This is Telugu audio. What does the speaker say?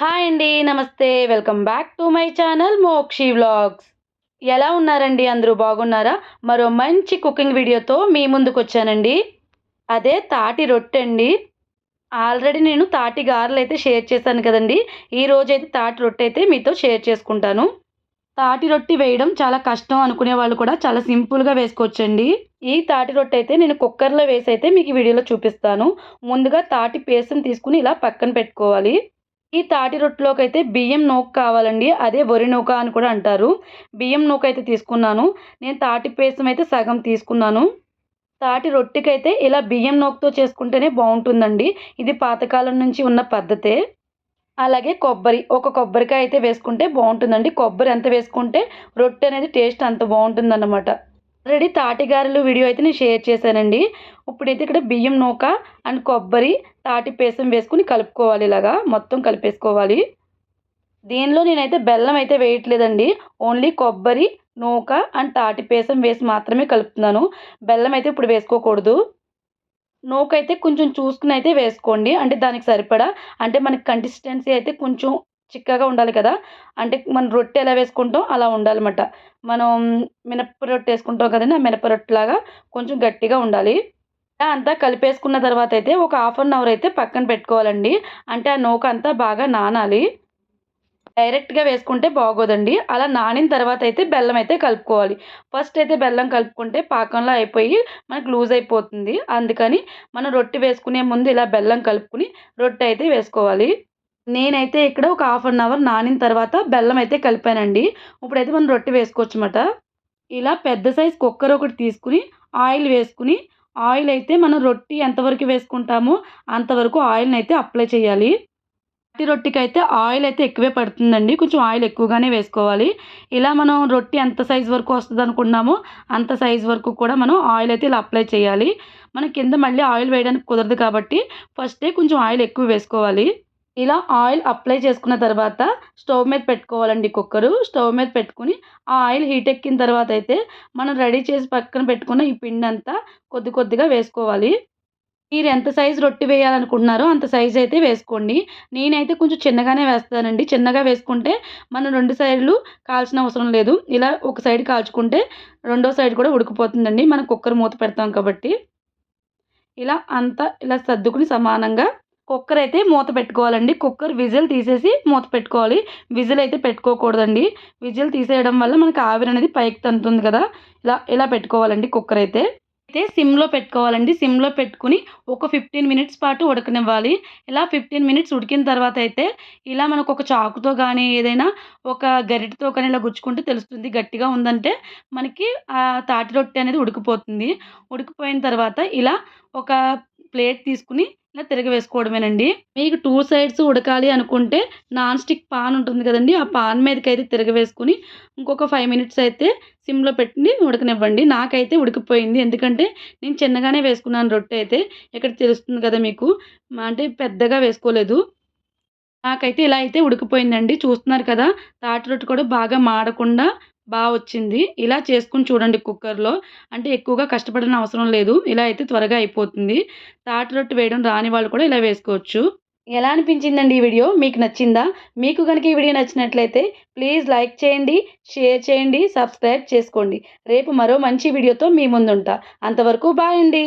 హాయ్ అండి నమస్తే. Welcome back to my channel Mokshi vlogs. ఎలా ఉన్నారండి? అందరూ బాగున్నారా? మరో మంచి కుకింగ్ వీడియోతో మీ ముందుకు వచ్చానండి అదే తాటి రొట్టె అండి ఆల్రెడీ నేను తాటి గారెలు అయితే షేర్ చేశాను కదండి. ఈ రోజు అయితే తాటి రొట్టె అయితే మీతో షేర్ చేసుకుంటాను. తాటి రొట్టి వేయడం చాలా కష్టం అనుకునే వాళ్ళు కూడా చాలా సింపుల్గా వేసుకోవచ్చండి. ఈ తాటి రొట్టె అయితే నేను కుక్కర్లో వేసి అయితే మీకు వీడియోలో చూపిస్తాను. ముందుగా తాటి పేస్ట్ని తీసుకుని ఇలా పక్కన పెట్టుకోవాలి. ఈ తాటి రొట్టెలోకి అయితే బియ్యం నూక కావాలండి. అదే వరి నూక అని కూడా అంటారు. బియ్యం నూక అయితే తీసుకున్నాను. నేను తాటి పేసం అయితే సగం తీసుకున్నాను. తాటి రొట్టెకైతే ఇలా బియ్యం నూకతో చేసుకుంటేనే బాగుంటుందండి. ఇది పాతకాలం నుంచి ఉన్న పద్ధతే. అలాగే కొబ్బరి ఒక కొబ్బరికాయ అయితే వేసుకుంటే బాగుంటుందండి. కొబ్బరి ఎంత వేసుకుంటే రొట్టె అనేది టేస్ట్ అంత బాగుంటుందన్నమాట. ఆల్రెడీ తాటిగారెలు వీడియో అయితే నేను షేర్ చేశానండి. ఇప్పుడైతే ఇక్కడ బియ్యం నూక అండ్ కొబ్బరి తాటి పేసం వేసుకుని కలుపుకోవాలి ఇలాగా. మొత్తం కలిపేసుకోవాలి. దీనిలో నేనైతే బెల్లం అయితే వేయట్లేదండి. ఓన్లీ కొబ్బరి నూక అండ్ తాటి పేసం వేసి మాత్రమే కలుపుతున్నాను. బెల్లం అయితే ఇప్పుడు వేసుకోకూడదు. నూక అయితే కొంచెం చూసుకుని అయితే వేసుకోండి. అంటే దానికి సరిపడా? అంటే మనకి కన్సిస్టెన్సీ అయితే కొంచెం చిక్కగా ఉండాలి కదా. అంటే మనం రొట్టె ఎలా వేసుకుంటాం అలా ఉండాలన్నమాట. మనం మినప రొట్టె వేసుకుంటాం కదండి ఆ మినప రొట్టెలాగా కొంచెం గట్టిగా ఉండాలి. అంతా కలిపేసుకున్న తర్వాత అయితే ఒక హాఫ్ అన్ అవర్ అయితే పక్కన పెట్టుకోవాలండి. అంటే ఆ నూక అంతా బాగా నానాలి. డైరెక్ట్గా వేసుకుంటే బాగోదండి. అలా నానిన తర్వాత అయితే బెల్లం అయితే కలుపుకోవాలి. ఫస్ట్ అయితే బెల్లం కలుపుకుంటే పాకంలో అయిపోయి మనకు లూజ్ అయిపోతుంది. అందుకని మనం రొట్టె వేసుకునే ముందు ఇలా బెల్లం కలుపుకుని రొట్టె అయితే వేసుకోవాలి. నేనైతే ఇక్కడ ఒక హాఫ్ అన్ అవర్ నానిన తర్వాత బెల్లం అయితే కలిపానండి. ఇప్పుడైతే మనం రొట్టె వేసుకోవచ్చు అన్నమాట ఇలా పెద్ద సైజ్ కుక్కర్ ఒకటి తీసుకుని ఆయిల్ వేసుకుని ఆయిల్ అయితే మనం రొట్టి ఎంతవరకు వేసుకుంటామో అంతవరకు ఆయిల్ని అయితే అప్లై చేయాలి. రొట్టి రొట్టికి అయితే ఆయిల్ అయితే ఎక్కువే పడుతుందండి. కొంచెం ఆయిల్ ఎక్కువగానే వేసుకోవాలి. ఇలా మనం రొట్టి ఎంత సైజ్ వరకు వస్తుంది అనుకున్నామో అంత సైజ్ వరకు కూడా మనం ఆయిల్ అయితే ఇలా అప్లై చేయాలి. మన కింద మళ్ళీ ఆయిల్ వేయడానికి కుదరదు కాబట్టి ఫస్టే కొంచెం ఆయిల్ ఎక్కువ వేసుకోవాలి. ఇలా ఆయిల్ అప్లై చేసుకున్న తర్వాత స్టవ్ మీద పెట్టుకోవాలండి కుక్కరు. స్టవ్ మీద పెట్టుకుని ఆ ఆయిల్ హీట్ ఎక్కిన తర్వాత అయితే మనం రెడీ చేసి పక్కన పెట్టుకున్న ఈ పిండి అంతా కొద్ది కొద్దిగా వేసుకోవాలి. మీరు ఎంత సైజు రొట్టె వేయాలనుకుంటున్నారో అంత సైజు అయితే వేసుకోండి. నేనైతే కొంచెం చిన్నగానే వేస్తానండి. చిన్నగా వేసుకుంటే మనం రెండు సైడ్లు కాల్చిన అవసరం లేదు. ఇలా ఒక సైడ్ కాల్చుకుంటే రెండో సైడ్ కూడా ఉడికిపోతుందండి. మనం కుక్కర్ మూత పెడతాం కాబట్టి. ఇలా అంతా ఇలా సర్దుకుని సమానంగా కుక్కర్ అయితే మూత పెట్టుకోవాలండి. కుక్కర్ విజిల్ తీసేసి మూత పెట్టుకోవాలి. విజిల్ అయితే పెట్టుకోకూడదండి. విజిల్ తీసేయడం వల్ల మనకి ఆవిరి అనేది పైకి తంతుంది కదా. ఇలా ఇలా పెట్టుకోవాలండి కుక్కర్ అయితే అయితే సిమ్లో పెట్టుకోవాలండి. సిమ్లో పెట్టుకుని ఒక ఫిఫ్టీన్ మినిట్స్ పాటు ఉడకనివ్వాలి. ఇలా ఫిఫ్టీన్ మినిట్స్ ఉడికిన తర్వాత అయితే ఇలా మనకు ఒక చాకుతో కానీ ఏదైనా ఒక గరిటతో కానీ ఇలా గుచ్చుకుంటే తెలుస్తుంది గట్టిగా ఉందంటే మనకి ఆ తాటి రొట్టె అనేది ఉడికిపోతుంది. ఉడికిపోయిన తర్వాత ఇలా ఒక ప్లేట్ తీసుకుని ఇలా తిరగవేసుకోవడమేనండి. మీకు టూ సైడ్స్ ఉడకాలి అనుకుంటే నాన్ స్టిక్ పాన్ ఉంటుంది కదండి ఆ పాన్ మీదకి అయితే తిరగవేసుకుని ఇంకొక ఫైవ్ మినిట్స్ అయితే సిమ్లో పెట్టి ఉడకనివ్వండి. నాకైతే ఉడికిపోయింది. ఎందుకంటే నేను చిన్నగానే వేసుకున్నాను రొట్టె అయితే. ఇక్కడ తెలుస్తుంది కదా మీకు? అంటే పెద్దగా వేసుకోలేదు. నాకైతే ఇలా అయితే ఉడికిపోయిందండి. చూస్తున్నారు కదా తాటి రొట్టె కూడా బాగా మాడకుండా బాగా వచ్చింది. ఇలా చేసుకుని చూడండి కుక్కర్లో. అంటే ఎక్కువగా కష్టపడిన అవసరం లేదు. ఇలా అయితే త్వరగా అయిపోతుంది. తాటి రొట్టె వేయడం రాని వాళ్ళు కూడా ఇలా వేసుకోవచ్చు. ఎలా అనిపించిందండి ఈ వీడియో? మీకు నచ్చిందా? మీకు కనుక ఈ వీడియో నచ్చినట్లయితే ప్లీజ్ లైక్ చేయండి షేర్ చేయండి సబ్స్క్రైబ్ చేసుకోండి. రేపు మరో మంచి వీడియోతో మీ ముందుంటా. అంతవరకు బాయ్ అండి.